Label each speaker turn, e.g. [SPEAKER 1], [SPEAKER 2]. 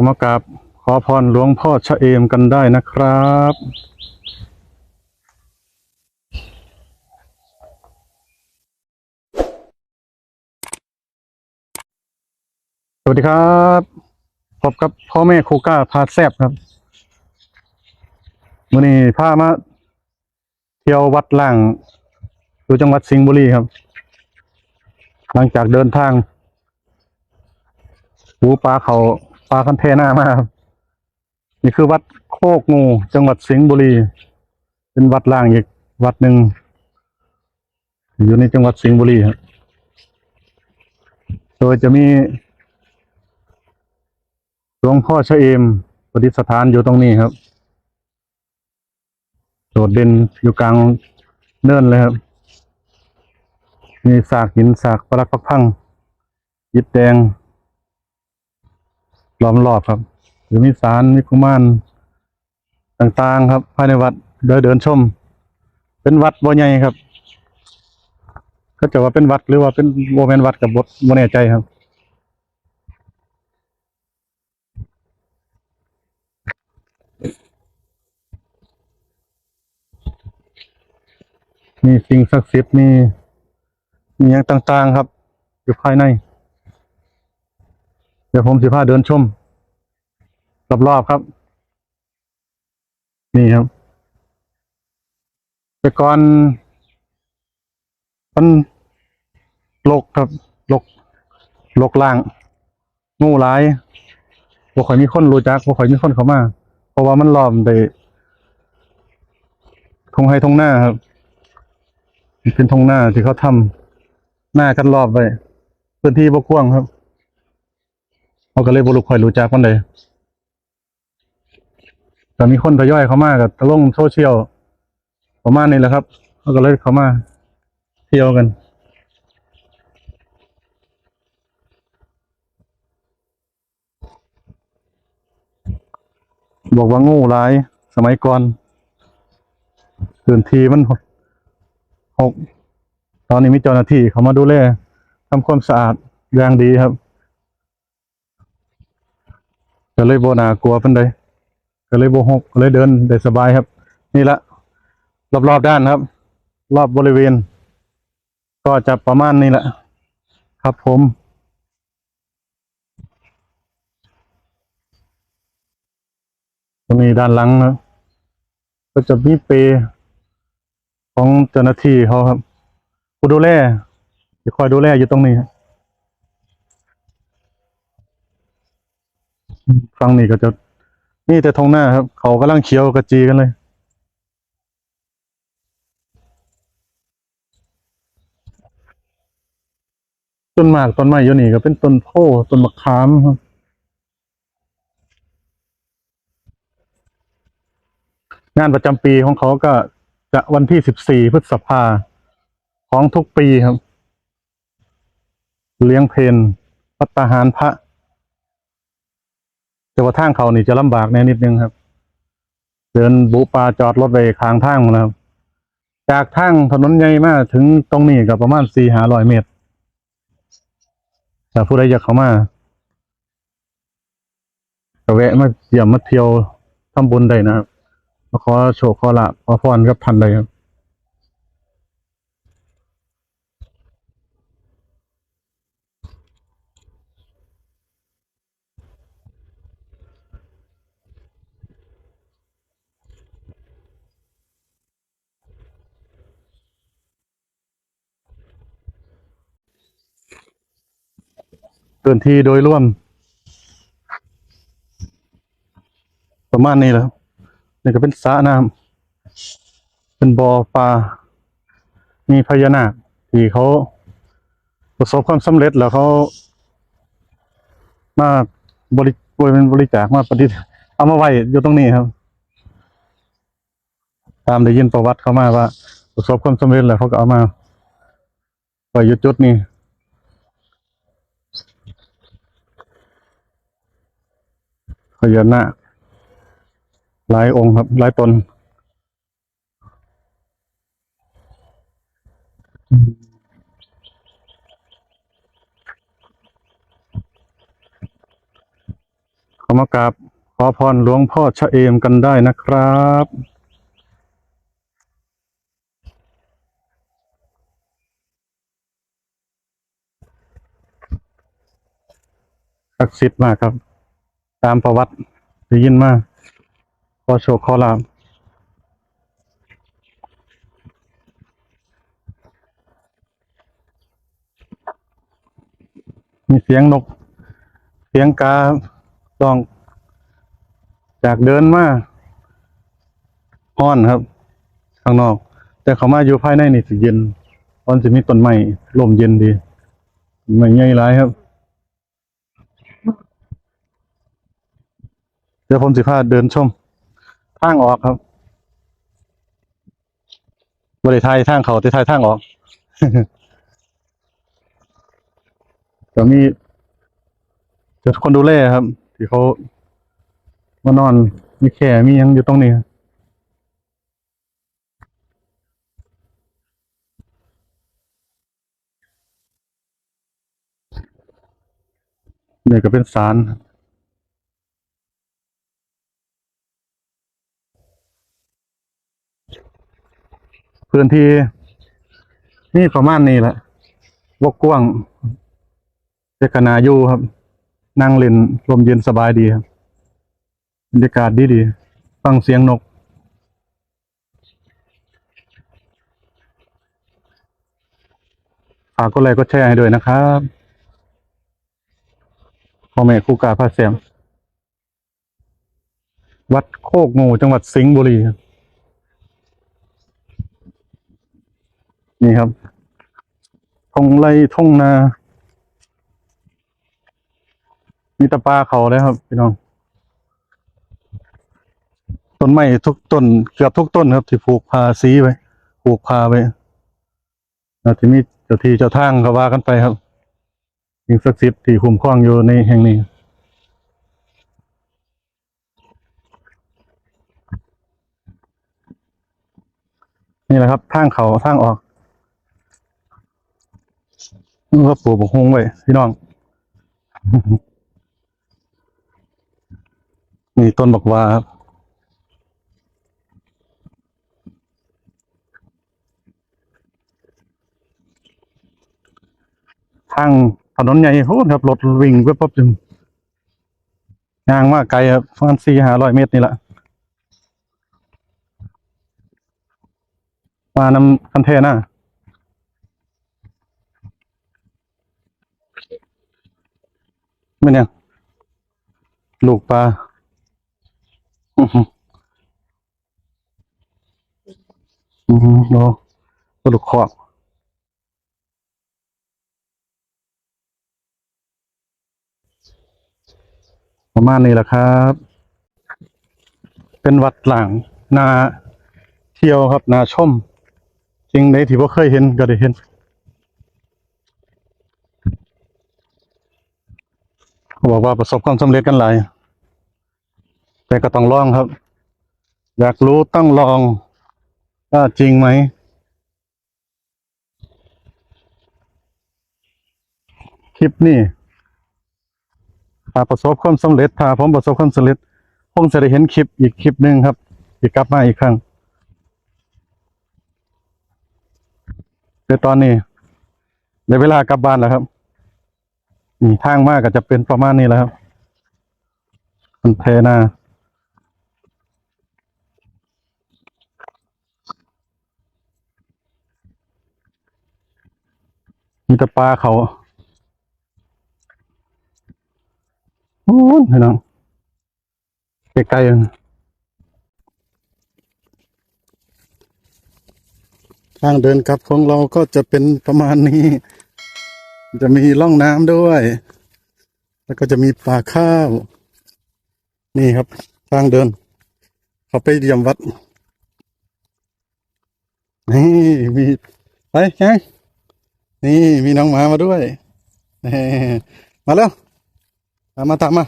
[SPEAKER 1] ขมากราบขอพรหลวงพ่อชะเอมกันได้นะครับสวัสดีครับพบกับพ่อแม่ครูก้าพาแซบครับวันนี้พามาเที่ยววัดล่างอยู่จังหวัดสิงห์บุรีครับ หลังจากเดินทางหูปลาเขา ปลาคันเทน่ามาครับนี่คือวัดโคกงู จังหวัดสิงห์บุรี เป็นวัดล่างอีกวัดหนึ่งอยู่ในจังหวัดสิงห์บุรีครับโดยจะมีหลวงพ่อชะเอมประดิษฐานอยู่ตรงนี้ครับ โดดเด่นอยู่กลางเนินเลยครับ มีสากหินสากปรักพักพังยิบแดง ล้อมรอบครับหรือมีสารมีกุมารต่างๆ ครับ ภายในวัดเดินเดินชม เป็นวัดบ่ใหญ่ครับ ก็จะว่าเป็นวัดหรือว่าเป็นโมเมนวัดกับบทโมแน่ใจครับมีสิ่งศักดิ์สิทธิ์มีมีอย่างต่างๆครับ อยู่ภายใน เดี๋ยวผมสิพาเดินชมรอบๆครับ นี่ครับ แต่ก่อนมันลกครับลกลกล่าง งูหลายบ่ค่อยมีคนรู้จักบ่ค่อยมีคนเข้ามา เพราะว่ามันล้อมไปทงไฮทงหน้าครับ เป็นทงหน้าที่เขาทำหน้ากันรอบไว้พื้นที่บ่กว้างครับ เขาก็เลยบรุคอยรู้จักมันเลยแต่มีคนทยอยเข้ามากับตะลงโซเชียลประมาณนี้แหละครับเขาก็เลยเข้ามาเที่ยวกันบอกว่างูหลาย สมัยก่อนพื้นที่มันหกหก ตอนนี้มีเจ้าหน้าที่เขามาดูแลทำความสะอาดอย่างดีครับ ก็เลยโบนากลัวเพิ่นเลยก็เลยโบหกก็เลยเดินได้สบายครับ นี่ละรอบๆด้านครับ รอบบริเวณ ก็จะประมาณนี้แหละ ครับผมตรงนี้ด้านหลังนะก็จะมีเปรของเจ้าหน้าที่เขาครับผู้ดูแลจะคอยดูแลอยู่ตรงนี้ครับ ฝั่งนี้ก็จะนี่แต่ทงหน้าครับ เขากำลังเขียวกระจีกันเลย ต้นหมากต้นไม้อยู่นี่ก็เป็นต้นโพต้นมะขามครับงานประจำปีของเขาก็จะวันที่สิบสี่พฤษภาของทุกปีครับ เลี้ยงเพลพัตตาหารพระ แต่ว่าทางเขานี่จะลำบากแน่นิดนึงครับ เดินบุปลาจอดรถไปข้างทางหมดแล้วครับ จากทางถนนใหญ่มาถึงตรงนี้ก็ประมาณสี่หาร้อยเมตรถ้าผู้ใดอยากเข้ามาก็แวะมาเยี่ยมมาเที่ยวทำบุญได้นะครับมาขอโชคขอลาภขอพรกับท่านเลยครับ พื้นที่โดยรวม ประมาณนี้แหละครับนี่ก็เป็นสระน้ำเป็นบ่อปลามีพญานาคที่เขาประสบความสำเร็จแล้วเขามาบริบริเป็นบริจาคมาประดิเอามาไว้อยู่ตรงนี้ครับ ตามได้ยินประวัติเขามาว่า ประสบความสำเร็จแล้วเขาก็เอามาไว้อยู่จุดนี้ พญานาคหลายองค์ครับหลายตนขอมากราบขอพรหลวงพ่อชะเอมกันได้นะครับศักดิ์สิทธิ์มากครับ ตามประวัติได้ยินมาขอโชคขอลาบมีเสียงนก เสียงการ้อง จากเดินมาห้อนครับ ข้างนอก แต่เขามาอยู่ภายในนี่สิเย็นตอนสิมีต้นไม้ลมเย็นดี ไม่ใหญ่หลายครับ เดี๋ยวผมสิพาเดินชมทางออกครับบริไทยทางเขาที่ไทยทางออกก็มีจุดคนดูแลครับ ที่เขามานอนมีแข่มียังอยู่ตรงนี้ครับนี่ยก็เป็นศาลครับ พื้นที่นี่ประมาณนี้แหละวกกว้างเจกนาอยู่ครับ นั่งเล่นลมเย็นสบายดีครับบรรยากาศดีดีฟังเสียงนก ฝากกดไลค์กดแชร์ให้ด้วยนะครับพ่อแม่ครูกาพาเสียมวัดโคกงูจังหวัดสิงห์บุรีครับ นี่ครับทงไรทงนา มีตะปลาเขาเลยครับ พี่น้อง ต้นไม้ทุกต้นเกือบทุกต้นครับ ที่ผูกพาสีไว้ผูกพาไว้แล้วที่มีเจ้าที่เจ้าทางก็ว่ากันไปครับสิ่งศักดิ์สิทธิ์ที่คุ้มครองอยู่ในแห่งนี้นี่แหละครับทางเขาทางออก นี่ก็ปลูกบกฮงไว้พี่น้อง นี่ต้นบักวาครับทางถนนใหญ่โหครับรถวิ่งไปปั๊บจึงยางมากไกลครับประมาณสี่ห้าร้อยเมตรนี่แหละมานำคันเทน่ะ ม่เนี่ยลูกปลาอือหืออือโอ้ปลาลูกคอกประมาณนี้แหละครับ เป็นวัดหลังนาเที่ยวครับนาชมจริงในที่พ่เคยเห็นก็ได้เห็น เขา บอกว่าประสบความสำเร็จกันหลาย แต่ก็ต้องลองครับ อยากรู้ต้องลองว่าจริงไหมคลิปนี้ถ้าประสบความสำเร็จถ้าผมประสบความสำเร็จคงจะได้เห็นคลิปอีกคลิปหนึ่งครับ อีกกลับมาอีกครั้งแต่ตอนนี้ได้เวลากลับบ้านแล้วครับ นี่ทางมากก็จะเป็นประมาณนี้แหล้วครับ มันเทนามีแต่ปลาเขาโอ้ยน้องไกลๆเองทางเดินกลับของเราก็จะเป็นประมาณนี้ จะมีร่องน้ำด้วย แล้วก็จะมีป่าข้าว นี่ครับ ทางเดิน เขาไปเยี่ยมวัด นี่มีไปไงนี่มีน้องหมามาด้วย มาแล้วตามมาตามมา